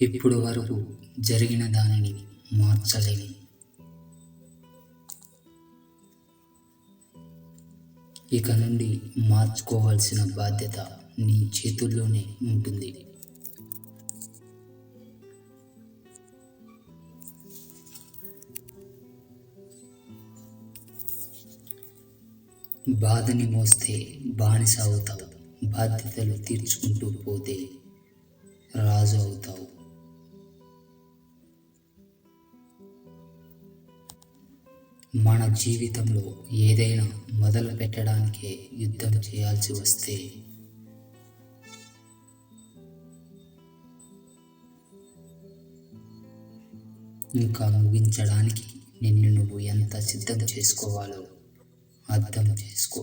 ఇప్పుడు వరకు జరిగిన దానిని మార్చలేని. ఇక నుండి మార్చుకోవాల్సిన బాధ్యత నీ చేతుల్లోనే ఉంటుంది. బాధని మోస్తే బానిస అవుతావు బాధ్యతలు తీర్చుకుంటూ పోతే రాజు అవుతావు. మన జీవితంలో ఏదైనా మొదలు పెట్టడానికే యుద్ధం చేయాల్సి వస్తే ఇంకా ముగించడానికి నిన్ను నువ్వు ఎంత సిద్ధం చేసుకోవాలో అర్థం చేసుకో.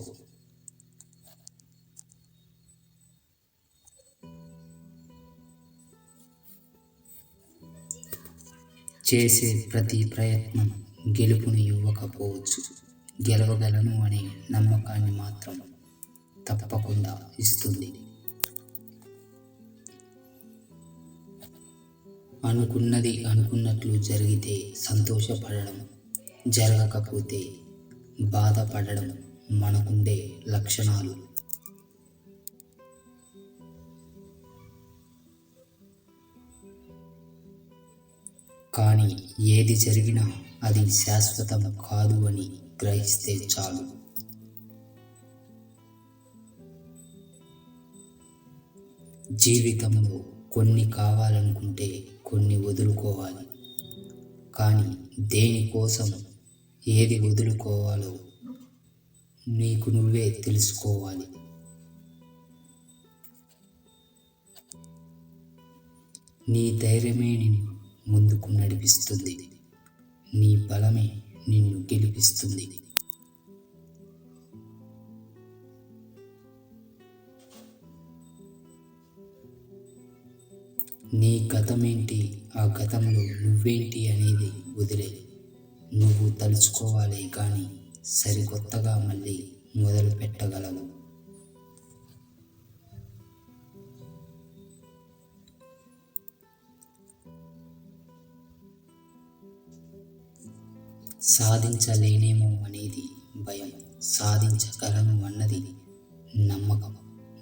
చేసే ప్రతి ప్రయత్నం గెలుపుని ఇవ్వకపోవచ్చు గెలవగలను అనే నమ్మకాన్ని మాత్రం తప్పకుండా ఇస్తుంది. అనుకున్నది అనుకున్నట్లు జరిగితే సంతోషపడడం జరగకపోతే బాధపడడం మనకుండే లక్షణాలు. కానీ ఏది జరిగినా అది శాశ్వతం కాదు అని గ్రహిస్తే చాలు. జీవితంలో కొన్ని కావాలనుకుంటే కొన్ని వదులుకోవాలి. కానీ దేనికోసం ఏది వదులుకోవాలో నీకు నువ్వే తెలుసుకోవాలి. నీ ధైర్యమే నిన్ను ముందుకు నడిపిస్తుంది. నీ బలమే నిన్ను గెలిపిస్తుంది. నీ గతమేంటి? ఆ గతంలో నువ్వేంటి అనేది వదిలే నువ్వు తలుచుకోవాలి కానీ సరికొత్తగా మళ్ళీ మొదలు పెట్టగలవు సాధించలేనేమో అనేది భయం. సాధించగలను అన్నది నమ్మకం.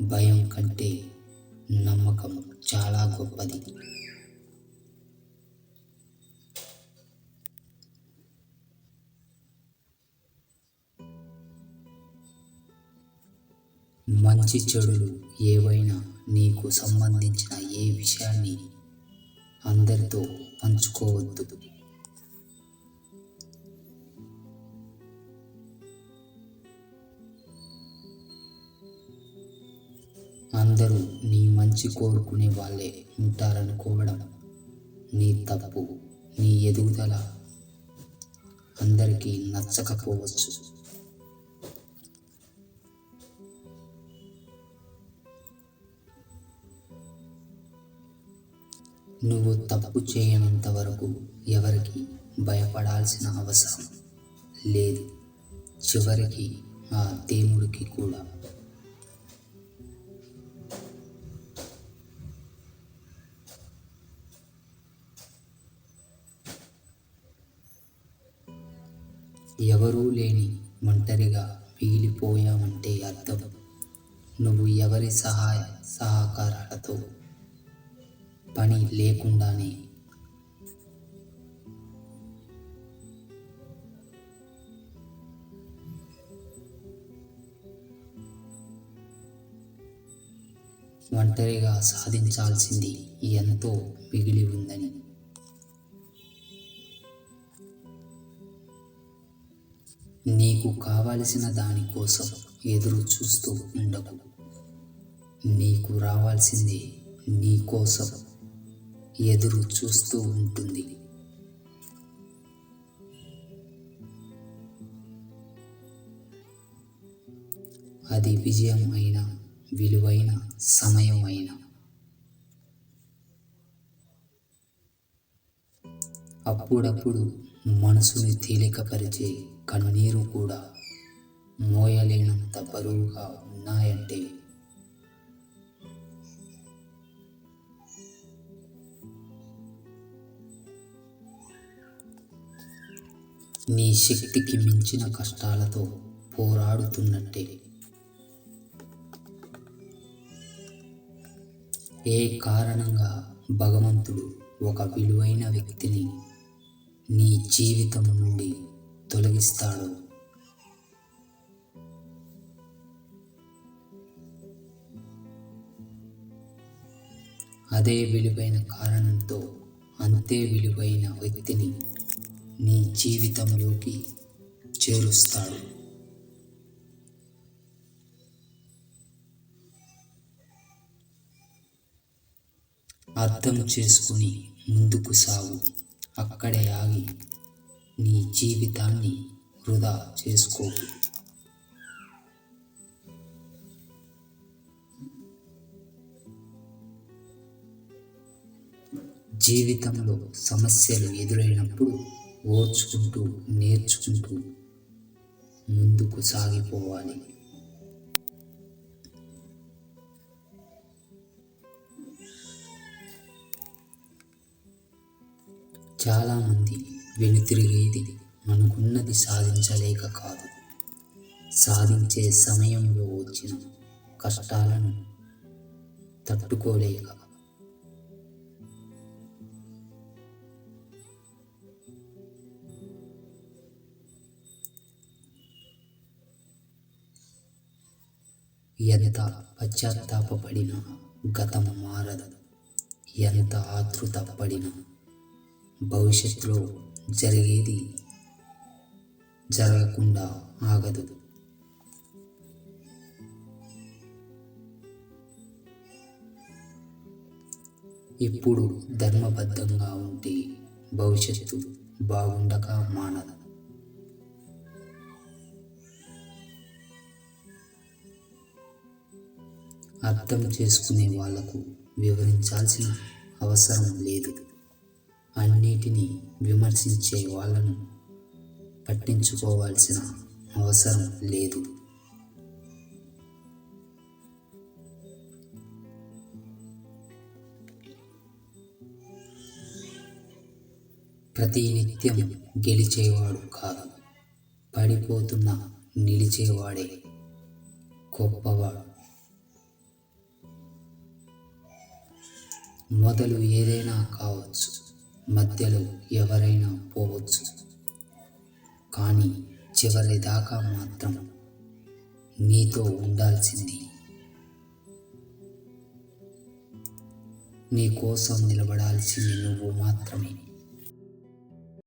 భయం కంటే నమ్మకం చాలా గొప్పది. మంచి చెడులు ఏవైనా నీకు సంబంధించిన ఏ విషయాన్ని అందరితో పంచుకోవద్దు. మంచి కోరుకునే వాళ్ళే ఉంటారనుకోవడం నీ తప్పు నీ ఎదుగుదల అందరికీ నచ్చకపోవచ్చు. నువ్వు తప్పు చేయనంత వరకు ఎవరికి భయపడాల్సిన అవసరం లేదు. చివరికి ఆ దేవుడికి కూడా ఎవరూ లేని ఒంటరిగా మిగిలిపోయామంటే అర్థం. నువ్వు ఎవరి సహాయ సహకారాలతో పని లేకుండానే ఒంటరిగా సాధించాల్సింది ఎంతో మిగిలి ఉందని నీకు కావలసిన దానికోసం ఎదురు చూస్తూ ఉండకు. నీకు రావాల్సింది నీ కోసం ఎదురు చూస్తూ ఉంటుంది. అది విజయం అయినా విలువైన సమయం అయినా అప్పుడప్పుడు మనసుని తేలికపరిచే కన్నీరు కూడా మోయలేనంత బరువుగా ఉన్నాయంటే. నీ శక్తికి మించిన కష్టాలతో పోరాడుతున్నట్టే. ఏ కారణంగా భగవంతుడు ఒక విలువైన వ్యక్తిని నీ జీవితం నుండి తొలగిస్తాడో. అదే విలువైన కారణంతో అంతే విలువైన వ్యక్తిని నీ జీవితంలోకి చేరుస్తాడు. అర్థం చేసుకుని ముందుకు సాగు. అక్కడే ఆగి నీ జీవితాన్ని వృధా చేసుకోకు. జీవితంలో సమస్యలు ఎదురైనప్పుడు ఓర్చుకుంటూ నేర్చుకుంటూ ముందుకు సాగిపోవాలి. చాలామంది వెనుతిరిగేది మనకున్నది సాధించలేక కాదు. సాధించే సమయంలో వచ్చిన కష్టాలను తట్టుకోలేక. ఎంత పశ్చాత్తాపడినా గతం మారదు. ఎంత ఆతృత పడినా భవిష్యత్తులో జరిగేది జరగకుండా ఆగదు. ఇప్పుడు ధర్మబద్ధంగా ఉంటే భవిష్యత్తు బాగుండక మానదు. అర్థం చేసుకునే వాళ్ళకు వివరించాల్సిన అవసరం లేదు. అన్నిటినీ విమర్శించే వాళ్ళను పట్టించుకోవాల్సిన అవసరం లేదు. ప్రతి నిత్యం గెలిచేవాడు కాదు పడిపోతున్న నిలిచేవాడే గొప్పవాడు. మొదలు ఏదైనా కావచ్చు. మధ్యలో ఎవరైనా పోవచ్చు. కానీ చివరి దాకా మాత్రం నీతో ఉండాల్సింది. నీ కోసం నిలబడాల్సింది నువ్వు మాత్రమే.